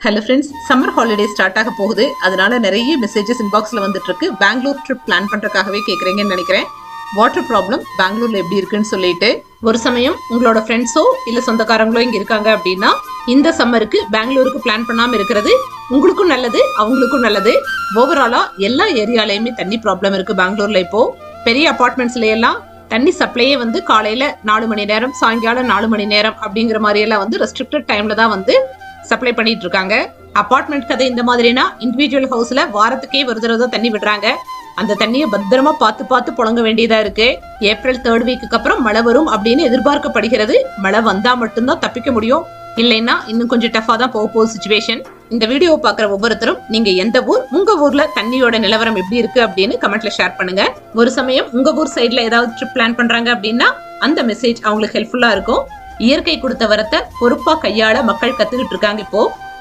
Hello friends summer holiday start ஆக போகுது. அதனால நிறைய மெசேஜஸ் இன்பாக்ஸில் வந்துட்டு இருக்கு பெங்களூர் ட்ரிப் பிளான் பண்ணுறதுக்காகவே கேட்குறீங்கன்னு நினைக்கிறேன் வாட்டர் ப்ராப்ளம் பெங்களூர்ல எப்படி இருக்குன்னு சொல்லிட்டு ஒரு சமயம் உங்களோட ஃப்ரெண்ட்ஸோ இல்லை சொந்தக்காரங்களோ இங்கே இருக்காங்க அப்படின்னா இந்த சம்மருக்கு பெங்களூருக்கு பிளான் பண்ணாமல் இருக்கிறது உங்களுக்கும் நல்லது அவங்களுக்கும் நல்லது. ஓவராலாக எல்லா ஏரியாலையுமே தண்ணி ப்ராப்ளம் இருக்கு பெங்களூர்ல இப்போ. பெரிய அப்பார்ட்மெண்ட்ஸ்ல எல்லாம் தண்ணி சப்ளையே வந்து காலையில நாலு மணி நேரம் சாயங்காலம் நாலு மணி நேரம் அப்படிங்கிற மாதிரி எல்லாம் வந்து ரெஸ்ட்ரிக்டட் டைம்ல தான் வந்து சப்ளை பண்ணிட்டு இருக்காங்க அபார்ட்மெண்ட் கதை இந்த மாதிரினா இண்டிவிஜுவல் ஹவுஸ்ல வாரத்துக்கே ஒரு தடவை தான் தண்ணி விடுறாங்க. அந்த தண்ணியை பத்திரமா பார்த்து பார்த்து புழங்க வேண்டியதா இருக்கு. ஏப்ரல் தேர்ட் வீக்குக்கு அப்புறம் மழை வரும் அப்படின்னு எதிர்பார்க்கப்படுகிறது. மழை வந்தா மட்டும்தான் தப்பிக்க முடியும். இல்லைன்னா இன்னும் கொஞ்சம் டஃபா தான் போக போகுது சுச்சுவேஷன் இந்த வீடியோ பார்க்குற ஒவ்வொருத்தரும் நீங்க எந்த ஊர் உங்க ஊர்ல தண்ணியோட நிலவரம் எப்படி இருக்கு அப்படின்னு கமெண்ட்ல ஷேர் பண்ணுங்க. ஒரு சமயம் உங்க ஊர் சைட்ல ஏதாவது ட்ரிப் பிளான் பண்றாங்க அப்படின்னா அந்த மெசேஜ் அவங்களுக்கு ஹெல்ப்ஃபுல்லா இருக்கும். இயற்கை கொடுத்த வரத்தை பொறுப்பா கையாள மக்கள் கத்துக்கிட்டு இருக்காங்க இப்போ.